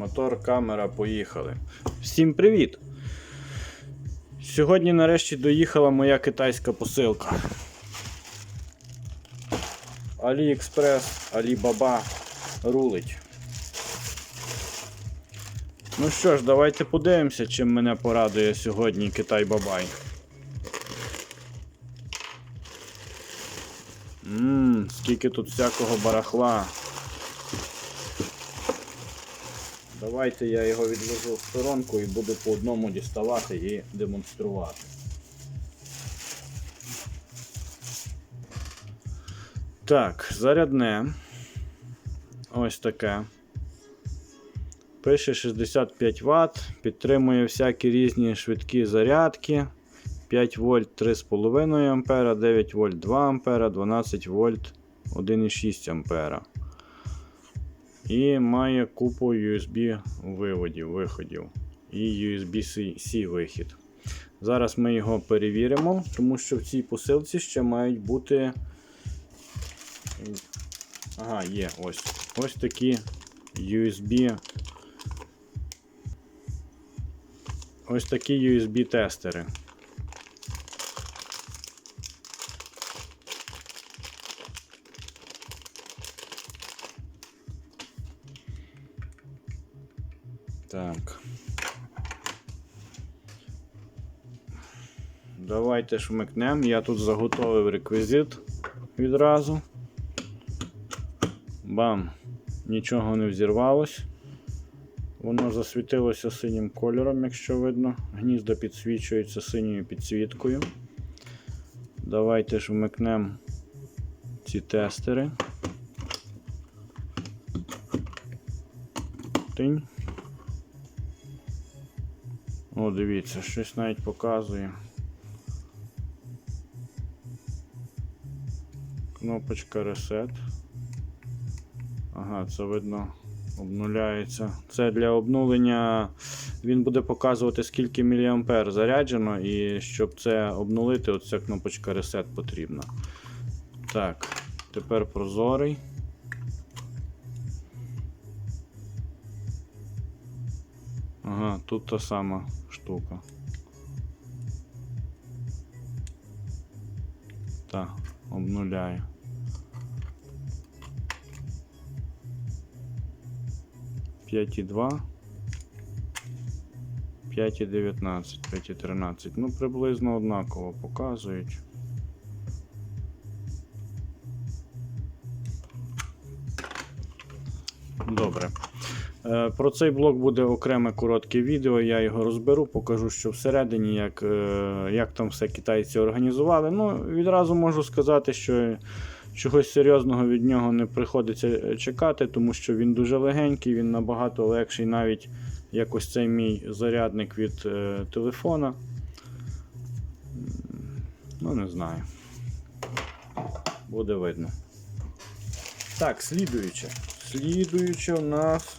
Мотор, камера, поїхали. Всім привіт! Сьогодні нарешті доїхала моя китайська посилка. AliExpress, Alibaba рулить. Ну що ж, давайте подивимося, чим мене порадує сьогодні Китай Бабай. Ммм, скільки тут всякого барахла. Давайте я його відвезу в сторонку і буду по одному діставати і демонструвати. Так, зарядне. Ось таке. Пише 65 Вт, підтримує всякі різні швидкі зарядки. 5 вольт 3,5 А, 9 вольт 2 А, 12 вольт 1,6 А. І має купу USB виводів, виходів і USB-C вихід. Зараз ми його перевіримо, тому що в цій посилці ще мають бути. Ага, є ось ось такі USB. Ось такі USB-тестери. Давайте шмикнемо. Я тут заготовив реквізит відразу. Бам! Нічого не взірвалось. Воно засвітилося синім кольором, якщо видно. Гнізда підсвічуються синьою підсвіткою. Давайте ж вмикнемо ці тестери. Тинь. О, дивіться, щось навіть показує. Кнопочка Reset. Ага, це видно обнуляється. Це для обнулення він буде показувати, скільки мА заряджено, і щоб це обнулити, оця кнопочка Reset потрібна. Так, тепер прозорий. Ага, тут та сама штука. Так, обнуляю. П'ять і два. 5,19, 5,13. Ну, приблизно однаково показують. Добре. Е, Про цей блок буде окреме коротке відео, я його розберу, покажу, що всередині, як е, як там все китайці організували. Ну, Відразу можу сказати, що чогось серйозного від нього не приходиться чекати, тому що він дуже легенький, він набагато легший, навіть як ось цей мій зарядник від е, телефона. Ну, не знаю. Буде видно. Так, слідуюче. Слідуюче у нас.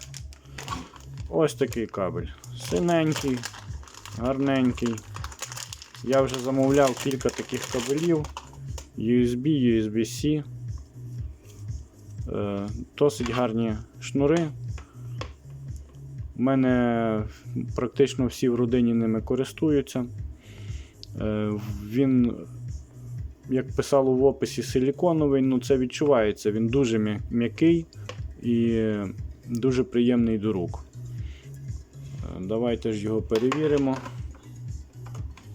Ось такий кабель. Синенький, гарненький. Я вже замовляв кілька таких кабелів. USB, USB-C. Е, Досить гарні шнури. У мене практично всі в родині ними користуються. Е, Він, як писало в описі, силіконовий, ну це відчувається, він дуже м'який і дуже приємний до рук. Е, Давайте ж його перевіримо.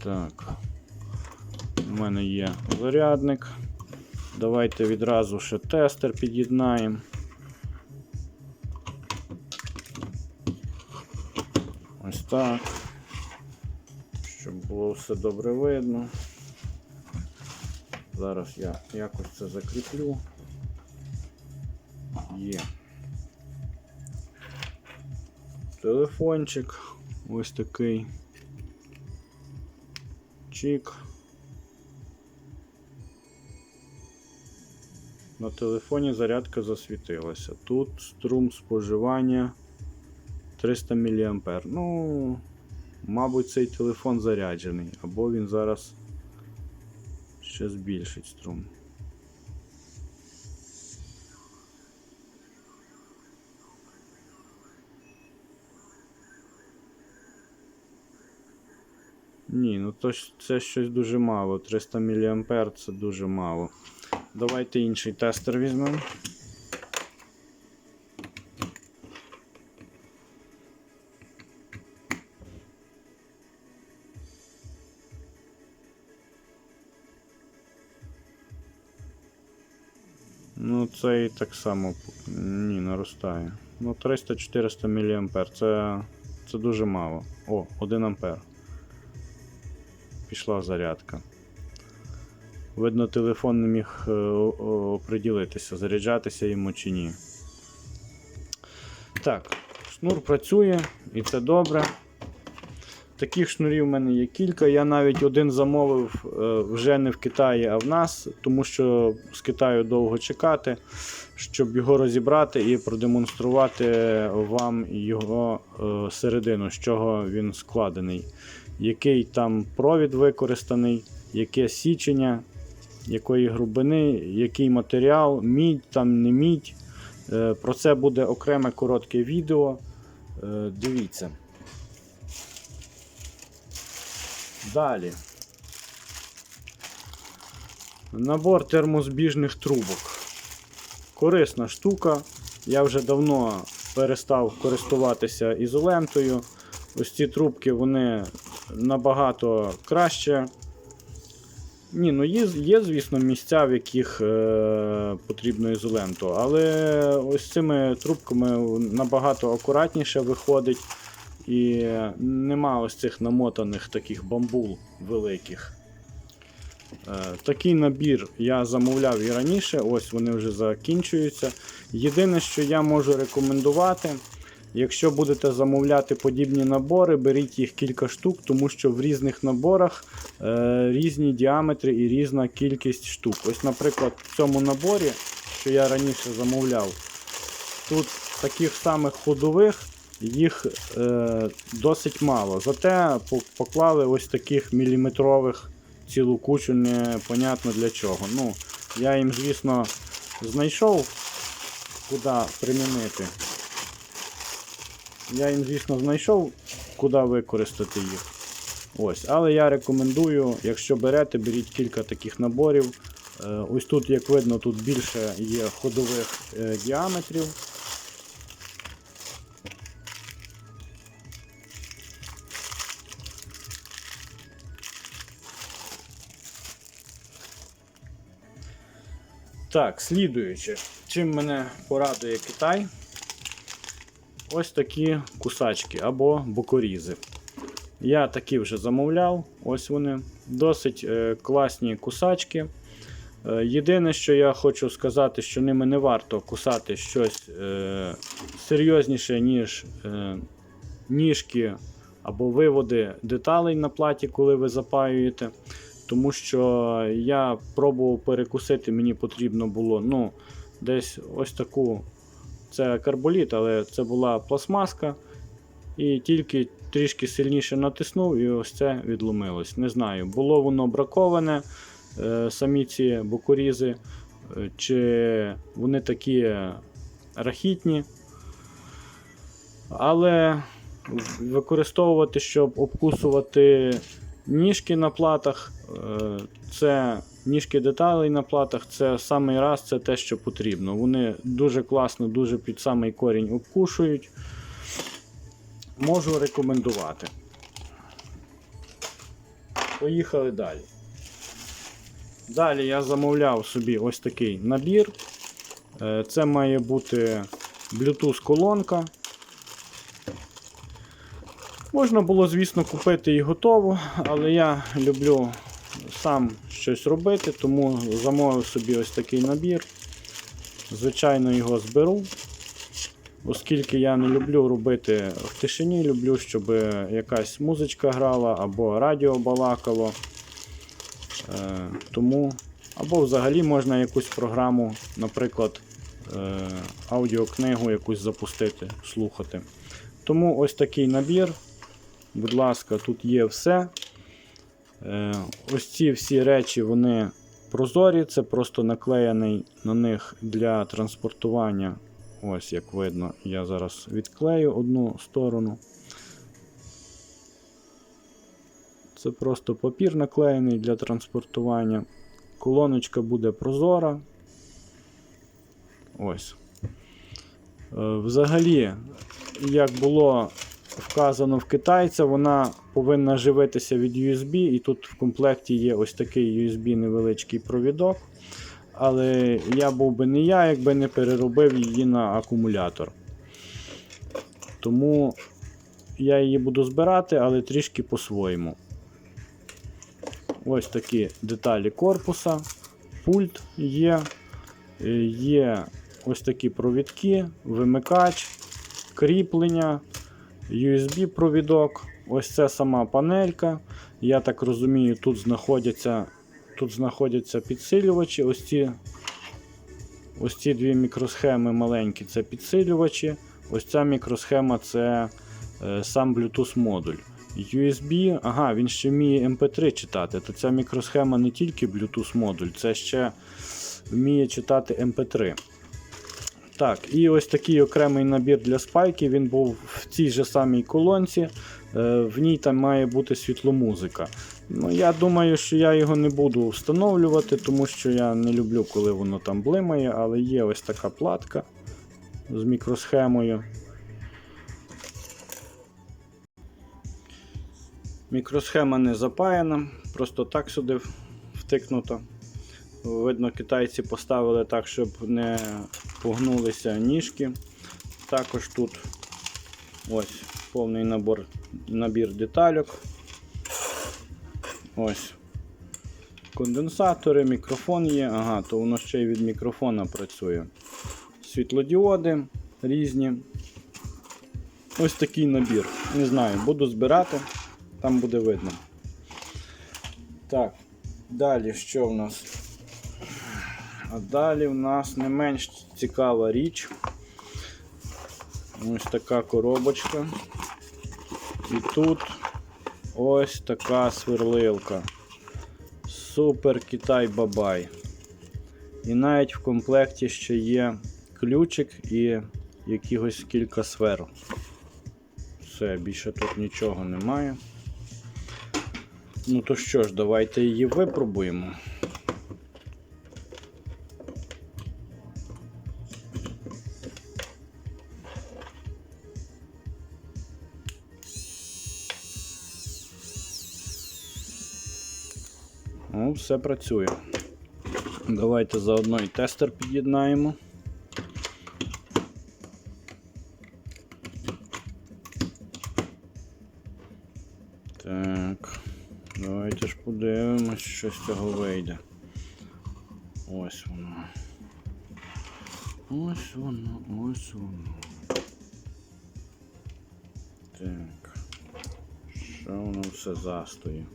Так. У мене є зарядник. Давайте відразу ще тестер під'єднаємо. Ось так. Щоб було все добре видно. Зараз я якось це закріплю. Є. Телефончик ось такий. Чик. На телефоні зарядка засвітилася. Тут струм споживання 300 мА. Ну, мабуть, цей телефон заряджений, або він зараз ще збільшить струм. Ні, ну то це щось дуже мало. 300 мА це дуже мало. Давайте інший тестер візьмемо. Ну, цей так само ні, наростає. Ну, 300-400 мА. Це, це дуже мало. О, 1 ампер. Пішла зарядка. Видно, телефон не міг е, оприділитися, заряджатися йому чи ні. Так, шнур працює і це добре. Таких шнурів в мене є кілька. Я навіть один замовив е, вже не в Китаї, а в нас, тому що з Китаю довго чекати, щоб його розібрати і продемонструвати вам його е, середину, з чого він складений, який там провід використаний, яке січення, якої грубини, який матеріал, мідь, там не мідь. Е, Про це буде окреме коротке відео. Е, Дивіться. Далі. Набор термозбіжних трубок. Корисна штука. Я вже давно перестав користуватися ізолентою. Ось ці трубки вони набагато краще. Ні, ну є, є, звісно, місця, в яких е, потрібно ізоленту, але ось цими трубками набагато акуратніше виходить. І нема ось цих намотаних таких бамбул великих. Е, Такий набір я замовляв і раніше, ось вони вже закінчуються. Єдине, що я можу рекомендувати, якщо будете замовляти подібні набори, беріть їх кілька штук, тому що в різних наборах е, різні діаметри і різна кількість штук. Ось, наприклад, в цьому наборі, що я раніше замовляв, тут таких самих ходових їх е, досить мало. Зате поклали ось таких міліметрових цілу кучу, непонятно для чого. Ну, я їм, звісно, знайшов, куди примінити. Я їм, звісно, знайшов, куди використати їх. Ось, але я рекомендую, якщо берете, беріть кілька таких наборів. Е, Ось тут, як видно, тут більше є ходових е, діаметрів. Так, слідуючи, чим мене порадує Китай? Ось такі кусачки або бокорізи. Я такі вже замовляв, ось вони. Досить е, класні кусачки. Е, єдине, що я хочу сказати, що ними не варто кусати щось е, серйозніше, ніж ніжки або виводи деталей на платі, коли ви запаюєте. Тому що я пробував перекусити, мені потрібно було ну, десь ось таку. Це карболіт, але це була пластмаска. І тільки трішки сильніше натиснув, і ось це відломилось. Не знаю, було воно браковане, е, самі ці бокорізи, е, чи вони такі рахітні. Але використовувати, щоб обкусувати ніжки на платах, е, це ніжки деталей на платах, це самий раз це те, що потрібно. Вони дуже класно, дуже під самий корінь обкушують. Можу рекомендувати. Поїхали далі. Далі я замовляв собі ось такий набір. Е, Це має бути Bluetooth колонка. Можна було, звісно, купити і готово, але я люблю сам щось робити, тому замовив собі ось такий набір. Звичайно, його зберу. Оскільки я не люблю робити в тишині, люблю, щоб якась музичка грала або радіо балакало. Е, тому, або взагалі можна якусь програму, наприклад, е, аудіокнигу якусь запустити, слухати. Тому ось такий набір. Будь ласка, тут є все. Е, ось ці всі речі вони прозорі, це просто наклеєний на них для транспортування. Ось, як видно, я зараз відклею одну сторону. Це просто папір наклеєний для транспортування. Колоночка буде прозора. Ось. Е, Взагалі, як було вказано в китайця, вона повинна живитися від USB, і тут в комплекті є ось такий USB невеличкий провідок. Але я був би не я, якби не переробив її на акумулятор. Тому я її буду збирати, але трішки по-своєму. Ось такі деталі корпуса, пульт є, е, є ось такі провідки, вимикач, кріплення, USB-провідок. Ось це сама панелька. Я так розумію, тут знаходяться, тут знаходяться підсилювачі. Ось ці, ось ці дві мікросхеми маленькі це підсилювачі. Ось ця мікросхема це е, сам Bluetooth модуль. USB, ага, він ще вміє MP3 читати. То ця мікросхема не тільки Bluetooth модуль, це ще вміє читати MP3. Так, і ось такий окремий набір для спайки. Він був в цій же самій колонці. Е, В ній там має бути світломузика. Ну, я думаю, що я його не буду встановлювати, тому що я не люблю, коли воно там блимає, але є ось така платка з мікросхемою. Мікросхема не запаяна, просто так сюди втикнуто. Видно, китайці поставили так, щоб не погнулися ніжки. Також тут ось повний набор, набір детальок. Ось. Конденсатори, мікрофон є. Ага, то воно ще й від мікрофона працює. Світлодіоди різні. Ось такий набір. Не знаю, буду збирати, там буде видно. Так, далі що в нас? А далі в нас не менш цікава річ. Ось така коробочка. І тут ось така сверлилка. Супер Китай Бабай. І навіть в комплекті ще є ключик і якихось кілька сфер. Все, більше тут нічого немає. Ну то що ж, давайте її випробуємо. Все працює. Давайте заодно і тестер під'єднаємо. Так, давайте ж подивимось, що з цього вийде. Ось воно. Ось воно, ось воно. Так. Що воно все застоє?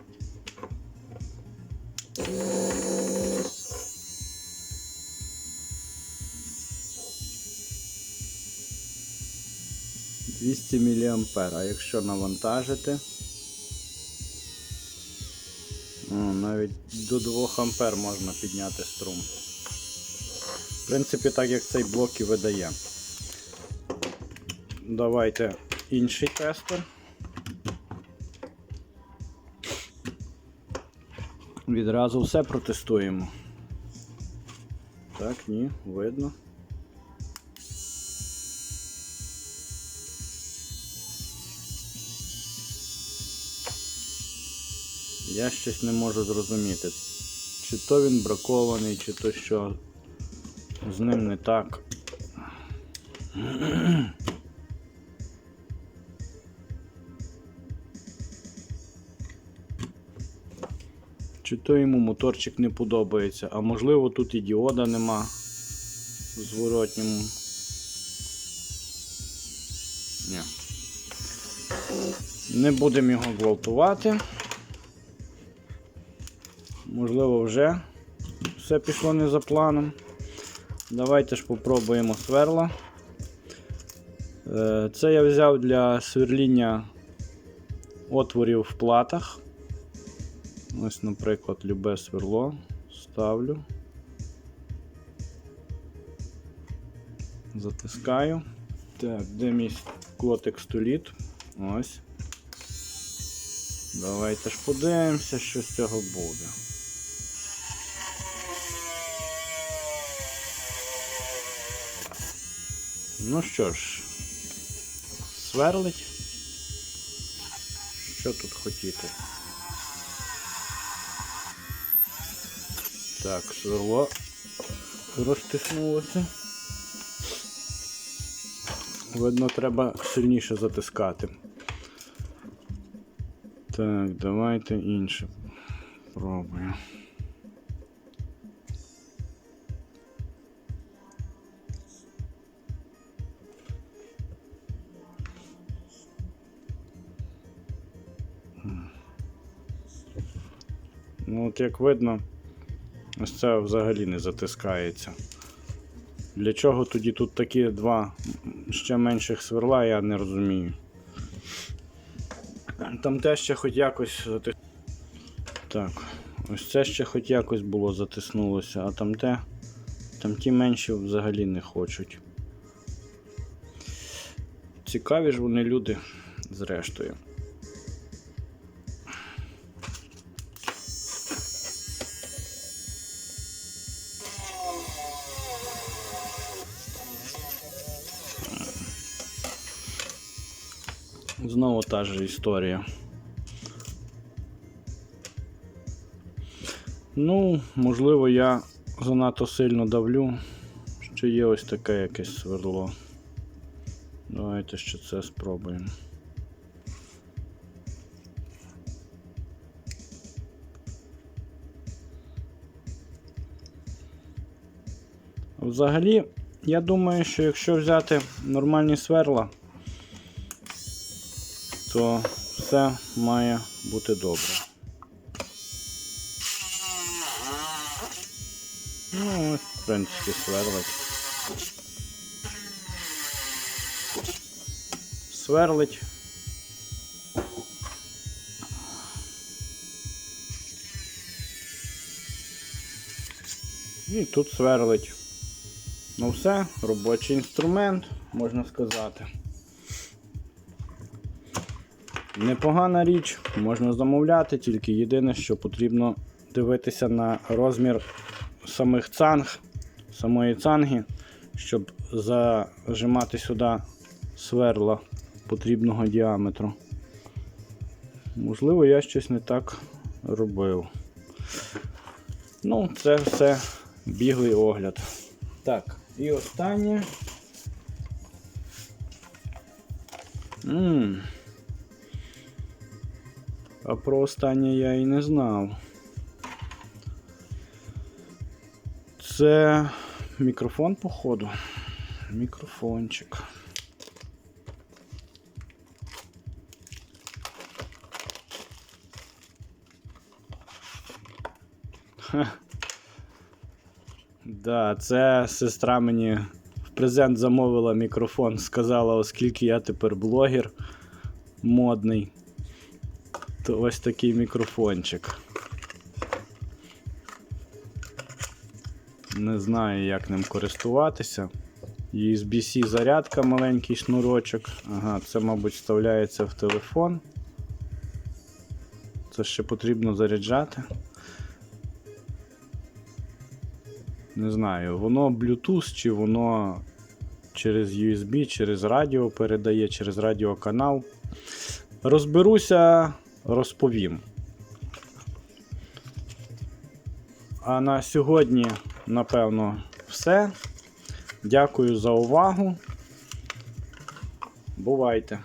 Двісті міліампер, а якщо навантажити, навіть до 2 ампер можна підняти струм. В принципі, так як цей блок і видає. Давайте інший тестер. Відразу все протестуємо. Так, ні, видно. Я щось не можу зрозуміти, чи то він бракований, чи то що з ним не так. Чи то йому моторчик не подобається, а можливо тут і діода нема в зворотньому. Ні. Не будемо його гвалтувати. Можливо, вже все пішло не за планом. Давайте ж попробуємо сверла. Е, Це я взяв для сверління отворів в платах. Ось, наприклад, любе сверло ставлю. Затискаю. Так, де мій клотик століт? Ось. Давайте ж подивимося, що з цього буде. Ну що ж, сверлить. Що тут хотіти? Так, сверло розтиснулося. Видно, треба сильніше затискати. Так, давайте інше. Пробую. Ну, от як видно, ось це взагалі не затискається. Для чого тоді тут такі два ще менших сверла, я не розумію. Там те ще хоч якось затис... Так, ось це ще хоч якось було затиснулося, а там те, там ті менші взагалі не хочуть. Цікаві ж вони люди зрештою. Та ж історія. Ну, можливо, я занадто сильно давлю, що є ось таке якесь сверло. Давайте ще це спробуємо. Взагалі, я думаю, що якщо взяти нормальні сверла, то все має бути добре. Ну, в принципі, сверлить. Сверлить. І тут сверлить. Ну все, робочий інструмент, можна сказати. Непогана річ, можна замовляти, тільки єдине, що потрібно дивитися на розмір самих цанг, самої цанги, щоб зажимати сюди сверла потрібного діаметру. Можливо, я щось не так робив. Ну, це все біглий огляд. Так, і останнє. Ммм. А про останнє я і не знав. Це мікрофон, походу. Мікрофончик. Ха. Да, це сестра мені в презент замовила мікрофон. Сказала, оскільки я тепер блогер модний то ось такий мікрофончик. Не знаю, як ним користуватися. USB-C зарядка, маленький шнурочок. Ага, це, мабуть, вставляється в телефон. Це ще потрібно заряджати. Не знаю, воно Bluetooth чи воно через USB, через радіо передає, через радіоканал. Розберуся розповім. А на сьогодні, напевно, все. Дякую за увагу. Бувайте!